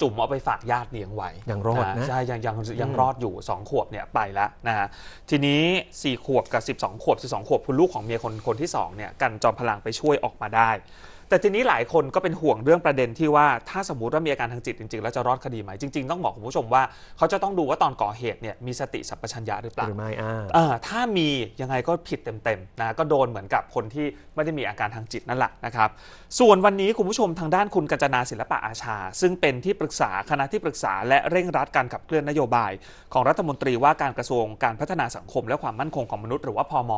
จุ๋มเอาไปฝากญาติเลี้ยงไว้ยังรอดนะใช่ยังยังยังอืมรอดอยู่ 2 ขวบเนี่ยไปแล้วนะฮะทีนี้ 4 ขวบกับ 12 ขวบ 12 ขวบคุณลูกของเมียคนคนที่2เนี่ยกันจอมพลังไปช่วยออกมาได้ แต่ทีนี้หลายคนก็เป็นห่วงเรื่องประเด็นที่ว่าถ้าสมมติว่ามีอาการทางจิตจริงๆ แล้วจะรอดคดีไหมจริงๆ ต้องบอกคุณผู้ชมว่าเขาจะต้องดูว่าตอนก่อเหตุเนี่ยมีสติสัมปชัญญะหรือเปล่าหรือไม่อ่าอ่าถ้ามียังไงก็ผิดเต็มๆนะก็โดนเหมือนกับคนที่ไม่ได้มีอาการทางจิตนั่นแหละนะครับส่วนวันนี้คุณผู้ชมทางด้านคุณกัญจนาศิลปะอาชา ซึ่งเป็นที่ปรึกษาคณะที่ปรึกษาและเร่งรัดการขับเคลื่อนนโยบาย ของรัฐมนตรีว่าการกระทรวงการพัฒนาสังคม และความมั่นคงของมนุษย์หรือว่าพอม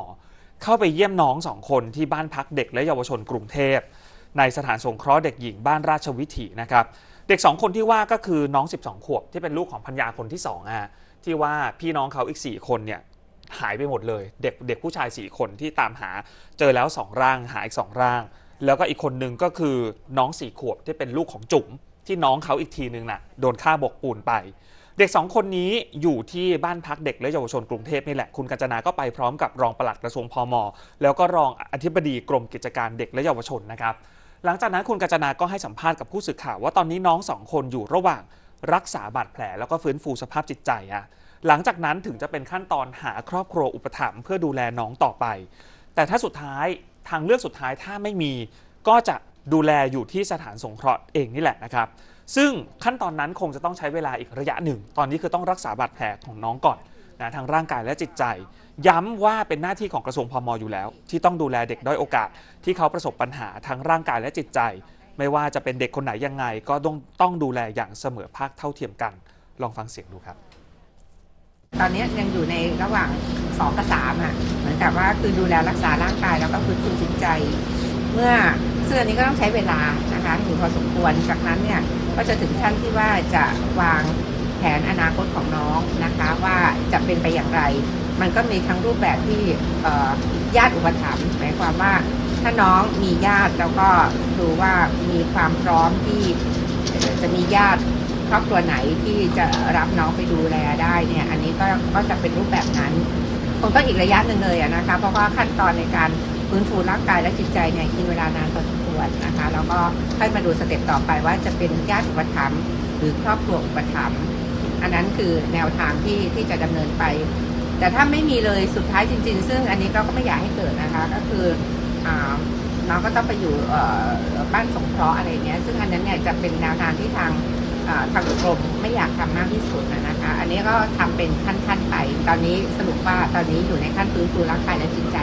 เข้าไปเยี่ยมน้องสองคนที่บ้านพักเด็กและเยาวชนกรุงเทพ ในสถานสงเคราะห์เด็กหญิงบ้านราชวิถีนะครับ เด็กสองคนที่ว่าก็คือน้อง 12 ขวบที่เป็นลูกของพัญญาคนที่2อะที่ว่าพี่น้องเขาอีก 4 คนเนี่ยหายไปหมดเลย เด็กเด็กผู้ชาย 4 คนที่ตามหาเจอแล้ว 2 ร่างหายอีก 2 ร่าง แล้วก็อีกคนนึงก็คือน้อง4ขวบที่เป็นลูกของจุ๋มที่น้องเขาอีกทีนึงน่ะโดนฆ่าบกปูนไปเด็กสองคนนี้อยู่ที่บ้านพักเด็กและเยาวชนกรุงเทพนี่แหละ คุณกัญจนาก็ไปพร้อมกับรองปลัดกระทรวงพมแล้วก็รองอธิบดีกรมกิจการเด็กและเยาวชนนะครับ หลังจากนั้นคุณกัญจนาก็ให้สัมภาษณ์กับผู้สื่อข่าวว่าตอนนี้น้องสองคนอยู่ระหว่างรักษาบาดแผลแล้วก็ฟื้นฟูสภาพจิตใจอะหลังจากนั้นถึงจะเป็นขั้นตอนหาครอบครัวอุปถัมภ์เพื่อดูแลน้องต่อไป แต่ถ้าสุดท้ายทางเลือกสุดท้ายถ้าไม่มี ก็จะดูแลอยู่ที่สถานสงเคราะห์เองนี่แหละนะครับ ซึ่งขั้นตอนนั้นคงจะต้องใช้เวลาอีกระยะหนึ่ง ตอนนี้คือต้องรักษาบาดแผลของน้องก่อน นะทางร่างกายและจิตใจ ย้ำว่าเป็นหน้าที่ของกระทรวงพมอยู่แล้ว ที่ต้องดูแลเด็กด้อยโอกาส ที่เขาประสบปัญหาทั้งร่างกายและจิตใจ ไม่ว่าจะเป็นเด็กคนไหนยังไง ก็ต้องต้องดูแลอย่างเสมอภาคเท่าเทียมกัน ลองฟังเสียงดูครับ ตอนนี้ยังอยู่ในระหว่างสองกับสามอะเหมือนกับว่าคือดูแลรักษาร่างกายแล้วก็ฟื้นฟูจิตใจ เมื่อซึ่งอันนี้ก็ต้องใช้เวลานะคะอยู่พอสมควรจากนั้นเนี่ยก็จะถึงขั้นที่ว่าจะวาง แผนอนาคตของน้องนะคะว่าจะเป็นไปอย่างไร มันก็มีทั้งรูปแบบที่ญาติอุปถัมภ์หมายความว่าถ้าน้องมีญาติแล้วก็ดูว่ามีความพร้อมที่จะมีญาติครอบครัวไหนที่จะรับน้องไปดูแลได้เนี่ย อันนี้ก็ก็จะเป็นรูปแบบนั้นคงต้องอีกระยะหนึ่งเลยนะคะ เพราะว่าขั้นตอนในการฟื้นฟูร่างกายและจิตใจเนี่ยกินเวลานานพอสมควรนะคะแล้วก็ค่อยมาดูสเต็ปต่อไปว่าจะเป็นญาติอุปถัมภ์หรือครอบครัวอุปถัมภ์ อันนั้นคือแนวทางที่ที่จะดำเนินไป แต่ถ้าไม่มีเลยสุดท้ายจริง ๆ ซึ่งอันนี้เราก็ไม่อยากให้เกิดนะคะ ก็คืออ่าน้องก็ต้องไปอยู่บ้านสงเคราะห์อะไรเงี้ยซึ่งอันนั้นเนี่ยจะเป็นแนวทางที่ทางทางกรมไม่อยากทำมากที่สุดนะคะ อันนี้ก็ทำเป็นขั้นๆไป ตอนนี้สรุปว่าตอนนี้อยู่ในขั้นฟื้นฟูร่างกายและจิตใจ